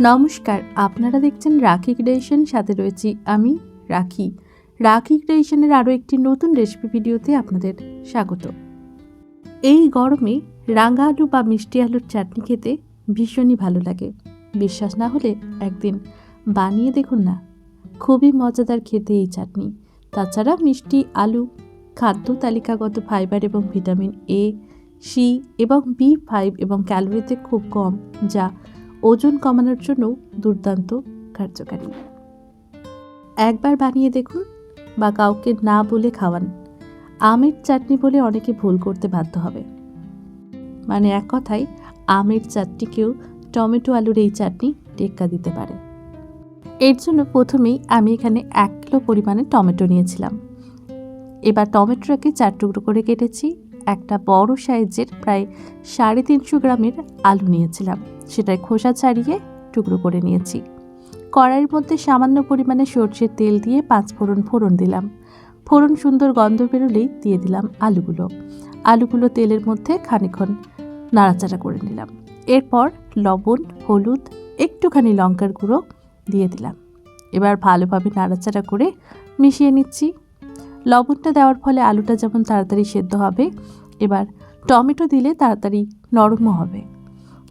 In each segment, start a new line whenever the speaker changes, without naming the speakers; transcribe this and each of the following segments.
নমস্কার, আপনারা দেখছেন রাখি ক্রিয়েশন, সাথে রয়েছি আমি, রাখি। রাখি ক্রিয়েশনের আরও একটি নতুন রেসিপি ভিডিওতে আপনাদের স্বাগত। এই গরমে রাঙা আলু বা মিষ্টি আলুর চাটনি খেতে ভীষণই ভালো লাগে। বিশ্বাস না হলে একদিন বানিয়ে দেখুন না। খুবই মজাদার খেতে এই চাটনি। তাছাড়া মিষ্টি, আলু, খাদ্য তালিকাগত ফাইবার এবং ভিটামিন এ, সি এবং বি ফাইভ এবং ক্যালোরিতে খুব কম, যা ওজন কমানোর জন্য দুর্দান্ত কার্যকারী। একবার বানিয়ে দেখুন বা কাউকে না বলে খাওয়ান। আমের চাটনি বলে অনেকে ভুল করতে বাধ্য হবে। মানে এক কথায়, আমের চাটনিকেও টমেটো আলুর এই চাটনি টেক্কা দিতে পারে। এর জন্য প্রথমেই আমি এখানে এক কিলো পরিমাণে টমেটো নিয়েছিলাম। এবার টমেটোটাকে চার টুকরো করে কেটেছি। একটা বড় সাইজের প্রায় সাড়ে তিনশো গ্রামের আলু নিয়েছিলাম। সেটাই খোসা ছাড়িয়ে টুকরো করে নিয়েছি। কড়াইয়ের মধ্যে সামান্য পরিমাণে সর্ষের তেল দিয়ে পাঁচ ফোড়ন ফোড়ন দিলাম। ফোড়ন সুন্দর গন্ধ বেরোলেই দিয়ে দিলাম আলুগুলো। আলুগুলো তেলের মধ্যে খানিক্ষণ নাড়াচাড়া করে নিলাম। এরপর লবণ, হলুদ, একটুখানি লঙ্কার গুঁড়ো দিয়ে দিলাম। এবার ভালোভাবে নাড়াচাড়া করে মিশিয়ে নিচ্ছি। লবণটা দেওয়ার ফলে আলুটা যেমন তাড়াতাড়ি সেদ্ধ হবে, এবার টমেটো দিলে তাড়াতাড়ি নরমও হবে।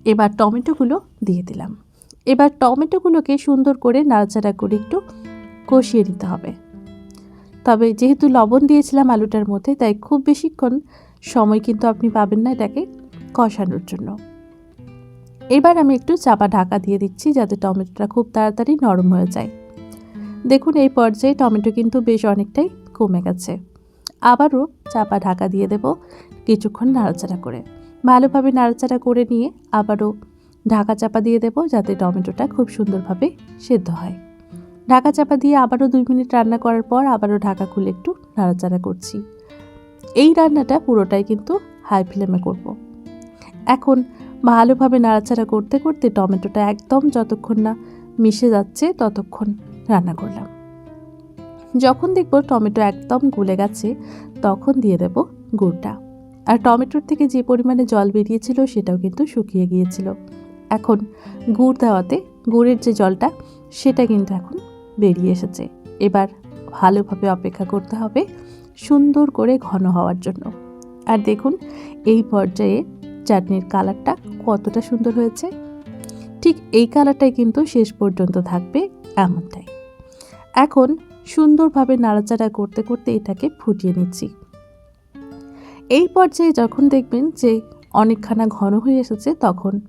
এবার টমেটোগুলো দিয়ে দিলাম। এবার টমেটোগুলোকে সুন্দর করে নাড়াচাড়া করে একটু কষিয়ে নিতে হবে। তবে যেহেতু লবণ দিয়েছিলাম আলুটার মধ্যে, তাই খুব বেশিক্ষণ সময় কিন্তু আপনি পাবেন না এটাকে কষানোর জন্য। এবার আমি একটু চাপা ঢাকা দিয়ে দিচ্ছি যাতে টমেটোটা খুব তাড়াতাড়ি নরম হয়ে যায়। দেখুন, এই পর্যায়ে টমেটো কিন্তু বেশ অনেকটাই কমে গেছে। আবারও চাপা ঢাকা দিয়ে দেব কিছুক্ষণ নাড়াচাড়া করে। ভালোভাবে নাড়াচাড়া করে নিয়ে আবারও ঢাকা চাপা দিয়ে দেব যাতে টমেটোটা খুব সুন্দরভাবে সেদ্ধ হয়। ঢাকা চাপা দিয়ে আবারও দুই মিনিট রান্না করার পর আবারও ঢাকা খুলে একটু নাড়াচাড়া করছি। এই রান্নাটা পুরোটাই কিন্তু হাই ফ্লেমে করব। এখন ভালোভাবে নাড়াচাড়া করতে করতে টমেটোটা একদম যতক্ষণ না মিশে যাচ্ছে ততক্ষণ রান্না করলাম। যখন দেখব টমেটো একদম গলে গেছে, তখন দিয়ে দেব গুড়টা। আর টমেটোর থেকে যে পরিমাণে জল বেরিয়েছিল, সেটাও কিন্তু শুকিয়ে গিয়েছিল। এখন গুড় দেওয়াতে গুড়ের যে জলটা, সেটা কিন্তু এখন বেরিয়ে এসেছে। এবার ভালোভাবে অপেক্ষা করতে হবে সুন্দর করে ঘন হওয়ার জন্য। আর দেখুন, এই পর্যায়ে চাটনির কালারটা কতটা সুন্দর হয়েছে। ঠিক এই কালারটাই কিন্তু শেষ পর্যন্ত থাকবে এমনটাই। এখন সুন্দরভাবে নাড়াচাড়া করতে করতে এটাকে ফুটিয়ে নিচ্ছি। এই পর্যায়ে যখন দেখবেন যে অনেকখানা ঘন হয়ে এসেছে, তখন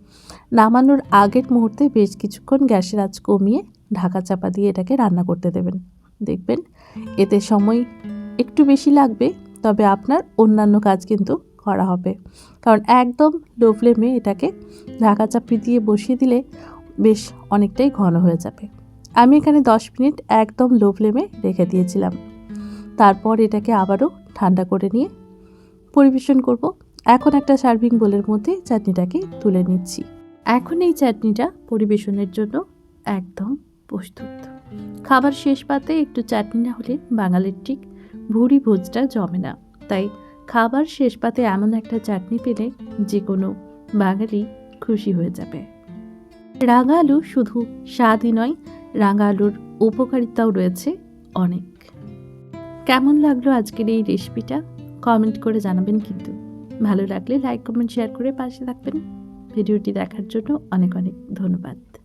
নামানোর আগের মুহূর্তে বেশ কিছুক্ষণ গ্যাসের আঁচ কমিয়ে ঢাকা চাপা দিয়ে এটাকে রান্না করতে দেবেন। দেখবেন এতে সময় একটু বেশি লাগবে, তবে আপনার অন্যান্য কাজ কিন্তু করা হবে। কারণ একদম লো ফ্লেমে এটাকে ঢাকা চাপি দিয়ে বসিয়ে দিলে বেশ অনেকটাই ঘন হয়ে যাবে। আমি এখানে দশ মিনিট একদম লো ফ্লেমে রেখে দিয়েছিলাম। তারপর এটাকে আবারও ঠান্ডা করে নিয়ে পরিবেশন করব। এখন একটা সার্ভিং বোলের মধ্যে চাটনিটাকে তুলে নিচ্ছি। এখন এই চাটনিটা পরিবেশনের জন্য একদম প্রস্তুত। খাবার শেষ পাতে একটু চাটনি না হলে বাঙালির ঠিক ভুড়ি ভোজটা জমে না। তাই খাবার শেষ পাতে এমন একটা চাটনি পেলে যে কোনো বাঙালি খুশি হয়ে যাবে। রাঙা আলু শুধু স্বাদই নয় রাঙা আলুর উপকারিতাও রয়েছে অনেক। কেমন লাগল আজকের এই রেসিপিটা? কমেন্ট করে জানাবেন কিন্তু। ভালো লাগলে লাইক, কমেন্ট, শেয়ার করে পাশে থাকবেন। ভিডিওটি দেখার জন্য অনেক অনেক ধন্যবাদ।